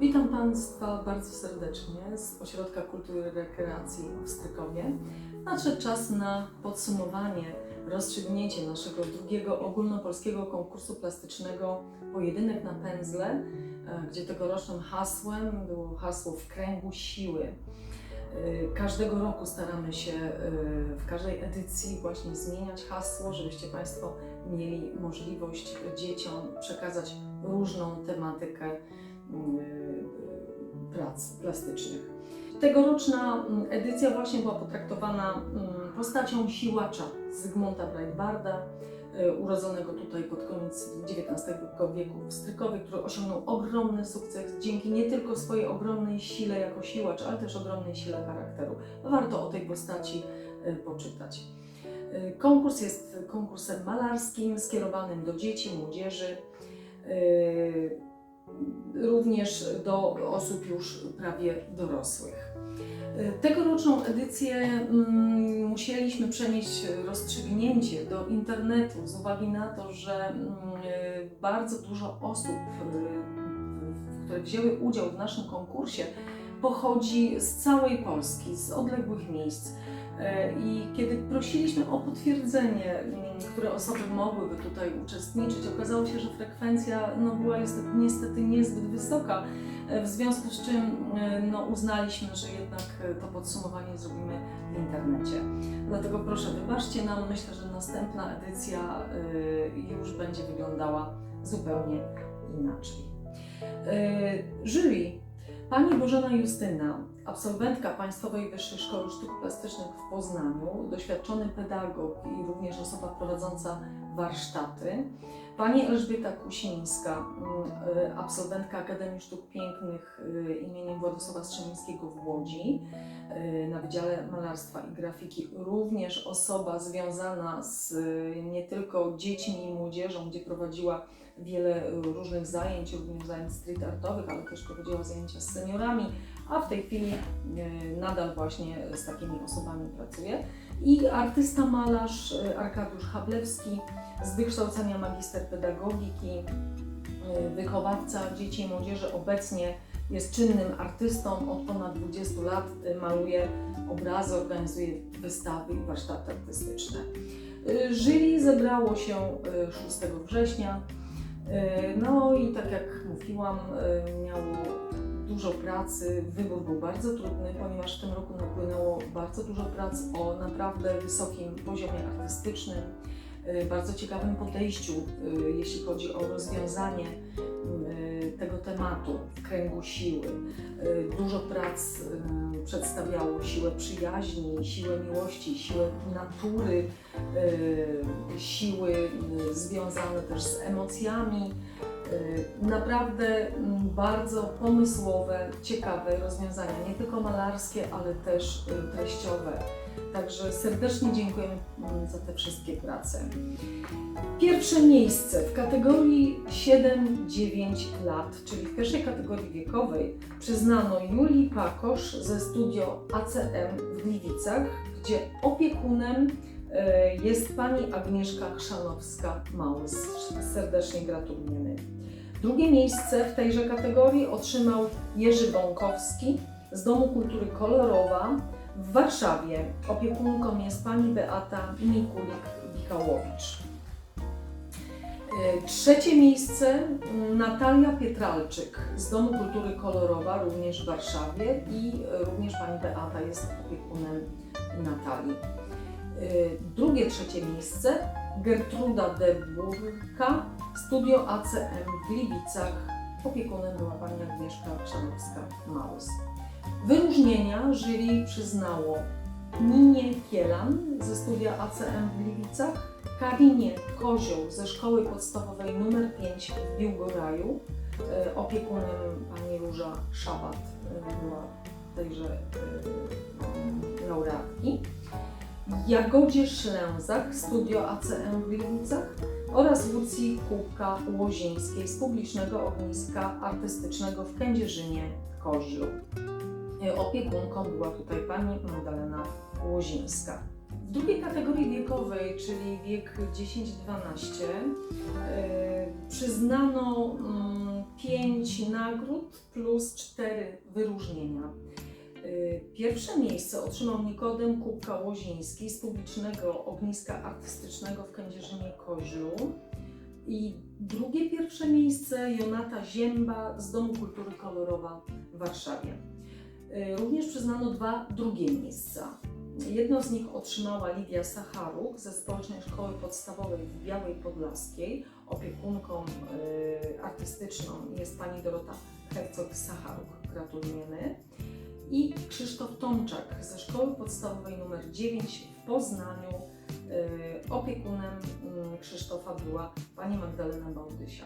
Witam Państwa bardzo serdecznie z Ośrodka Kultury i Rekreacji w Strykowie. Nadszedł czas na podsumowanie, rozstrzygnięcie naszego drugiego ogólnopolskiego konkursu plastycznego Pojedynek na pędzle, e, gdzie tegorocznym hasłem było hasło w kręgu siły. E, Każdego roku staramy się e, w każdej edycji właśnie zmieniać hasło, żebyście Państwo mieli możliwość dzieciom przekazać różną tematykę mm, prac plastycznych. Tegoroczna mm, edycja właśnie była potraktowana mm, postacią siłacza Zygmunta Breitbarda, y, urodzonego tutaj pod koniec XIX wieku w Strykowie, który osiągnął ogromny sukces dzięki nie tylko swojej ogromnej sile jako siłacz, ale też ogromnej sile charakteru. Warto o tej postaci y, poczytać. Y, Konkurs jest konkursem malarskim skierowanym do dzieci, młodzieży, również do osób już prawie dorosłych. Tegoroczną edycję mm, musieliśmy przenieść rozstrzygnięcie do internetu z uwagi na to, że mm, bardzo dużo osób, y, które wzięły udział w naszym konkursie, pochodzi z całej Polski, z odległych miejsc. E, I kiedy prosiliśmy o potwierdzenie, mm, które osoby mogłyby tutaj uczestniczyć, okazało się, że frekwencja no, była niestety, niezbyt wysoka, e, w związku z czym e, no, uznaliśmy, że jednak to podsumowanie zrobimy w internecie. Dlatego proszę wybaczcie nam, myślę, że następna edycja już będzie wyglądała zupełnie inaczej. Jury Pani Bożena Justyna, absolwentka Państwowej Wyższej Szkoły Sztuk Plastycznych w Poznaniu, doświadczony pedagog i również osoba prowadząca warsztaty. Pani Elżbieta Kusińska, mm, y, absolwentka Akademii Sztuk Pięknych y, imieniem Władysława Strzemińskiego w Łodzi y, na Wydziale Malarstwa i Grafiki. Również osoba związana z nie tylko dziećmi i młodzieżą, gdzie prowadziła wiele różnych zajęć, również zajęć street artowych, ale też prowadziła zajęcia z seniorami, a w tej chwili nadal właśnie z takimi osobami pracuje. I artysta malarz y, Arkadiusz Hablewski z wykształcenia magister pedagogiki, y, wychowawca dzieci i młodzieży, obecnie jest czynnym artystą, od ponad 20 lat y, maluje obrazy, organizuje wystawy i warsztaty artystyczne. Jury zebrało się y, 6 września. No i tak jak mówiłam, miało dużo pracy. Wybór był bardzo trudny, ponieważ w tym roku napłynęło bardzo dużo prac o naprawdę wysokim poziomie artystycznym, y, bardzo ciekawym podejściu, y, jeśli chodzi o rozwiązanie y, tego tematu w kręgu siły. Dużo prac przedstawiało siłę przyjaźni, siłę miłości, siłę natury, siły związane też z emocjami. Y, Naprawdę mm, bardzo pomysłowe, ciekawe rozwiązania, nie tylko malarskie, ale też y, treściowe. Także serdecznie dziękujemy mm, za te wszystkie prace. Pierwsze miejsce w kategorii 7-9 lat, czyli w pierwszej kategorii wiekowej, przyznano Julii Pakosz ze studio ACM w Gliwicach, gdzie opiekunem e, jest pani Agnieszka Chrzanowska-Małys. Serdecznie gratulujemy. Drugie miejsce w tejże kategorii otrzymał Jerzy Bąkowski z Domu Kultury Kolorowa w Warszawie. Opiekunką jest pani Beata Mikulik-Wikałowicz. E, Trzecie miejsce mm, Natalia Pietralczyk z Domu Kultury Kolorowa, również w Warszawie i e, również pani Beata jest opiekunem Natalii. E, Drugie, trzecie miejsce Gertruda Deburka, Studio ACM w Gliwicach. Opiekunem była pani Agnieszka Chrzanowska-Małys. Wyróżnienia jury przyznało Ninie Kielan ze studia ACM w Gliwicach, Karinie Kozioł ze szkoły podstawowej nr 5 w Biłgoraju. E, Opiekunem pani Róża Szabat e, była tejże e, laureatki. Jagodzie Szlęzak, studio ACM w Gliwicach oraz Lucji Kubka-Łozińskiej z publicznego ogniska artystycznego w Kędzierzynie Koźlu. E, Opiekunką była tutaj pani Magdalena Łozińska. W drugiej kategorii wiekowej, czyli wiek 10-12, e, przyznano mm, pięć nagród plus 4 wyróżnienia. Y, Pierwsze miejsce otrzymał Nikodem Kubka-Łoziński z publicznego ogniska artystycznego w Kędzierzynie-Koźlu. I drugie pierwsze miejsce Jonata Zięba z Domu Kultury Kolorowa w Warszawie. Y, Również przyznano dwa drugie miejsca. Jedno z nich otrzymała Lidia Sacharuk ze Społecznej Szkoły Podstawowej w Białej Podlaskiej. Opiekunką y, artystyczną jest pani Dorota Hercog-Sacharuk. Gratulujemy. I Krzysztof Tomczak ze Szkoły Podstawowej nr 9 w Poznaniu. Y, Opiekunem y, Krzysztofa była pani Magdalena Bałdysia.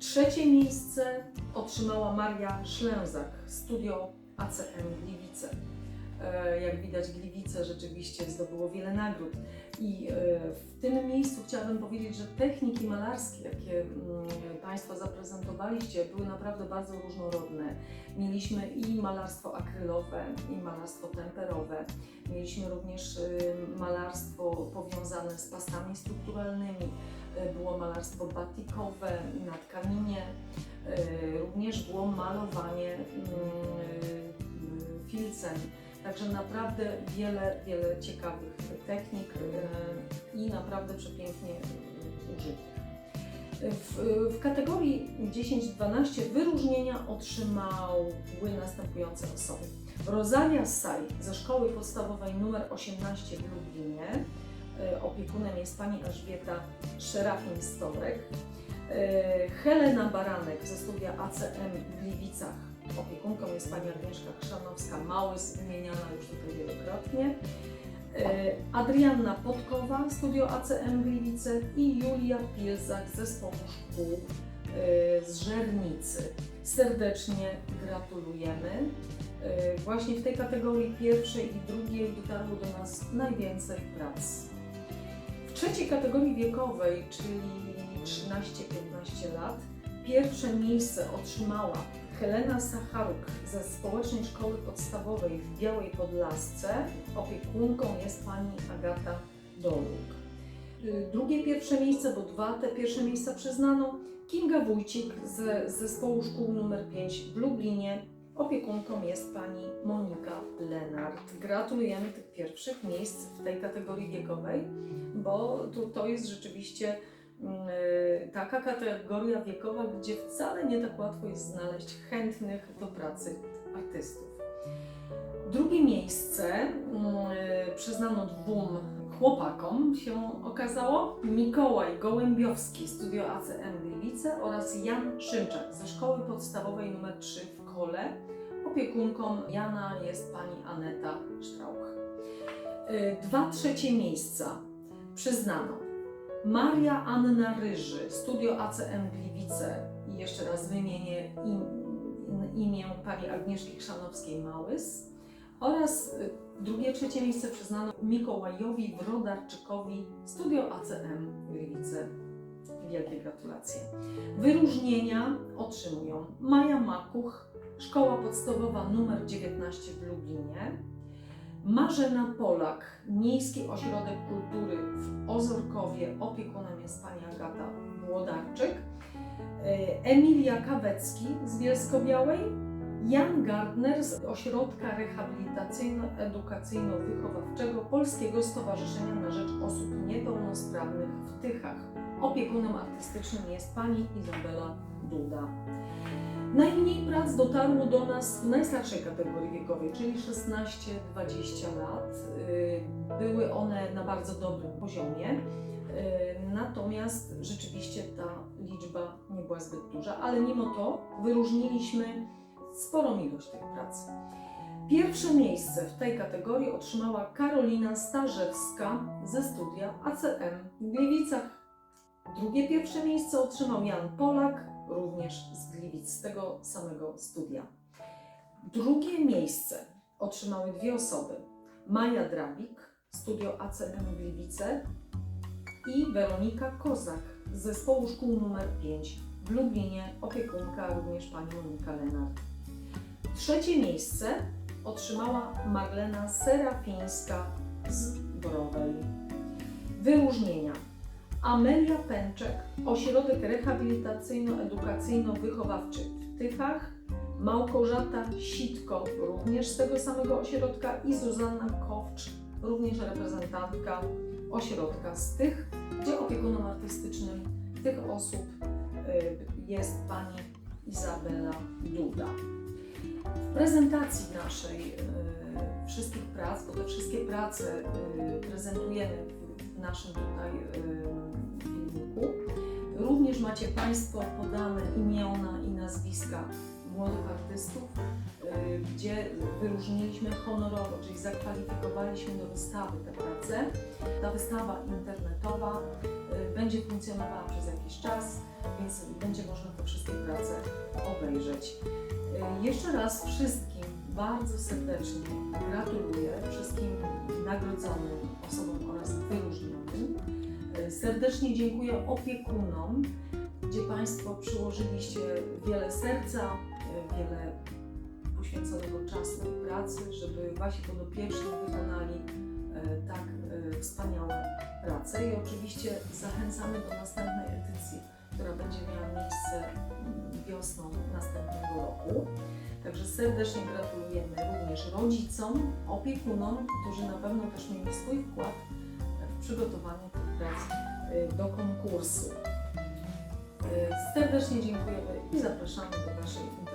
Trzecie miejsce otrzymała Maria Szlęzak, studio ACM Gliwice. E, Jak widać, Gliwice rzeczywiście zdobyło wiele nagród. I e, w tym miejscu chciałabym powiedzieć, że techniki malarskie, jakie mm, Państwo zaprezentowaliście, były naprawdę bardzo różnorodne. Mieliśmy i malarstwo akrylowe, i malarstwo temperowe. Mieliśmy również y, malarstwo powiązane z pastami strukturalnymi. Y, Było malarstwo batikowe na tkaninie. Również było malowanie mm, y, filcem. Także naprawdę wiele, wiele ciekawych technik y, i naprawdę przepięknie użytych. W, w kategorii 10-12 wyróżnienia otrzymały następujące osoby. Rosalia Saj ze szkoły podstawowej nr 18 w Lublinie. Y, Opiekunem jest pani Elżbieta Szerafin-Storek. Helena Baranek ze studia ACM w Gliwicach. Opiekunką jest pani Agnieszka Krzanowska-Małys, wymieniana już tutaj wielokrotnie. E, Adrianna Podkowa, Studio ACM Gliwice i Julia Pilzak z Zespołu Szkół e, z Żernicy. Serdecznie gratulujemy. E, Właśnie w tej kategorii pierwszej i drugiej dotarło do nas najwięcej prac. W trzeciej kategorii wiekowej, czyli 13-15 lat, pierwsze miejsce otrzymała Helena Sacharuk ze Społecznej Szkoły Podstawowej w Białej Podlasce. Opiekunką jest pani Agata Doluk. Y, Drugie pierwsze miejsce, bo dwa te pierwsze miejsca przyznano, Kinga Wójcik z Zespołu Szkół nr 5 w Lublinie. Opiekunką jest pani Monika Lenart. Gratulujemy tych pierwszych miejsc w tej kategorii wiekowej, bo to, to jest rzeczywiście taka kategoria wiekowa, gdzie wcale nie tak łatwo jest znaleźć chętnych do pracy artystów. Drugie miejsce yy, przyznano dwóm chłopakom się okazało. Mikołaj Gołębiowski, Studio ACM Gliwice oraz Jan Szymczak ze Szkoły Podstawowej nr 3 w Kole. Opiekunką Jana jest pani Aneta Sztrauch. Yy, Dwa trzecie miejsca przyznano Maria Anna Ryży, Studio ACM Gliwice i jeszcze raz wymienię im, imię pani Agnieszki Chrzanowskiej-Małys oraz y, drugie, trzecie miejsce przyznano Mikołajowi Wrodarczykowi, Studio ACM Gliwice. Wielkie gratulacje. Wyróżnienia otrzymują Maja Makuch, Szkoła Podstawowa nr 19 w Lublinie, Marzena Polak, Miejski Ośrodek Kultury w Ozorkowie, opiekunem jest pani Agata Włodarczyk, E, Emilia Kawecki z Bielsko-Białej, Jan Gardner z Ośrodka Rehabilitacyjno-Edukacyjno-Wychowawczego Polskiego Stowarzyszenia na Rzecz Osób Niepełnosprawnych w Tychach. Opiekunem artystycznym jest pani Izabela Duda. Najmniej prac dotarło do nas w najstarszej kategorii wiekowej, czyli 16-20 lat. Y, Były one na bardzo dobrym poziomie, y, natomiast rzeczywiście ta liczba nie była zbyt duża, ale mimo to wyróżniliśmy sporą ilość tych prac. Pierwsze miejsce w tej kategorii otrzymała Karolina Starzewska ze studia ACM w Gliwicach. Drugie pierwsze miejsce otrzymał Jan Polak, również z Gliwic, z tego samego studia. Drugie miejsce otrzymały dwie osoby. Maja Drabik, studio ACM Gliwice i Weronika Kozak z zespołu szkół nr 5 w Lublinie, opiekunka również pani Monika Lenart. Trzecie miejsce otrzymała Marlena Serafińska z Borowej. Wyróżnienia Amelia Pęczek, Ośrodek Rehabilitacyjno-Edukacyjno-Wychowawczy w Tychach, Małgorzata Sitko, również z tego samego ośrodka i Zuzanna Kowcz, również reprezentantka ośrodka z tych, gdzie opiekunem artystycznym tych osób y, jest pani Izabela Duda. W prezentacji naszej y, wszystkich prac, bo te wszystkie prace y, prezentujemy w naszym tutaj y, filmiku, również macie Państwo podane imiona i nazwiska młodych artystów, y, gdzie wyróżniliśmy honorowo, czyli zakwalifikowaliśmy do wystawy te prace. Ta wystawa internetowa y, będzie funkcjonowała przez jakiś czas, więc będzie można te wszystkie prace obejrzeć. Jeszcze raz wszystkim bardzo serdecznie gratuluję wszystkim nagrodzonym osobom oraz wyróżnionym. Serdecznie dziękuję opiekunom, gdzie Państwo przyłożyliście wiele serca, wiele poświęconego czasu i pracy, żeby Wasi podopieczni wykonali y, tak y, wspaniałe prace. I oczywiście zachęcamy do następnej która będzie miała miejsce wiosną następnego roku. Także serdecznie gratulujemy również rodzicom, opiekunom, którzy na pewno też mieli swój wkład w przygotowanie tych prac y, do konkursu. Y, Serdecznie dziękujemy i zapraszamy do naszej.